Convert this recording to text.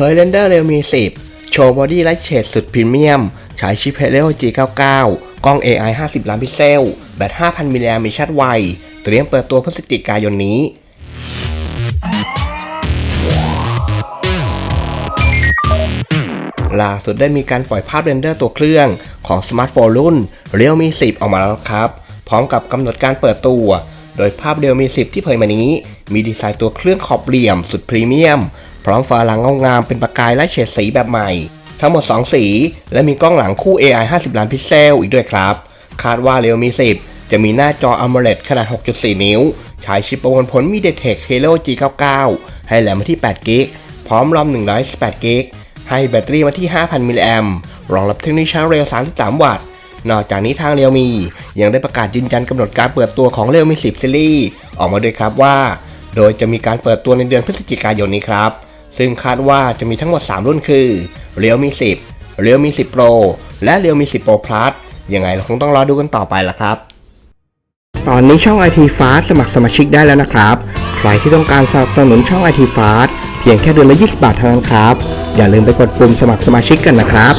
ผยเรนเดอร์เร็วมี 10 โชว์บอดี้ไลท์เชดสุดพรีเมียม ใช้ชิป Helio G99 กล้อง AI 50 ล้านพิกเซล แบต 5,000 มิลลิแอมป์มีชาร์จไว เตรียมเปิดตัวพฤศจิกายนนี้ล่าสุดได้มีการปล่อยภาพเรนเดอร์ตัวเครื่องของสมาร์ทโฟนรุ่น Realme 10 ออกมาแล้วครับ พร้อมกับกำหนดการเปิดตัว โดยภาพ Realme 10 ที่เผยมานี้ มีดีไซน์ตัวเครื่องขอบเหลี่ยมสุดพรีเมียม พร้อมฝาหลังเงางามเป็นประกายและเฉดสีแบบใหม่ ทั้งหมด 2 สี และมีกล้องหลังคู่ AI 50 ล้านพิกเซลอีกด้วยครับ คาดว่า Realme 10 จะมีหน้าจอ AMOLED ขนาด 6.4 นิ้ว ใช้ชิปประมวลผล MediaTek Helio G99 ให้แหลมมาที่8กิกพร้อมรอม118กิกให้แบตเตอรี่มาที่ 5,000 มิลลิแอมรองรับเทคโนโลยีชาร์จเร็ว 33 วัตต์ นอกจากนี้ทางเรียวมี ยังได้ประกาศยืนยันกำหนดการเปิดตัวของเรียวมี 10 ซีรีส์ออกมาด้วยครับว่า โดยจะมีการเปิดตัวในเดือนพฤศจิกายนนี้ครับ ซึ่งคาดว่าจะมีทั้งหมด 3 รุ่นคือเรียวมี 10เรียวมี 10 Pro และเรียวมี 10 Pro Plus ยังไงเราคงต้องรอดูกันต่อไปละครับ ตอนนี้ช่อง IT Fast สมัครสมาชิกได้แล้วนะครับ ใครที่ต้องการสนับสนุนช่อง IT Fast เพียงแค่เดือนละ 20 บาทเท่านั้นครับ อย่าลืมไปกดปุ่มสมัครสมาชิกกันนะครับ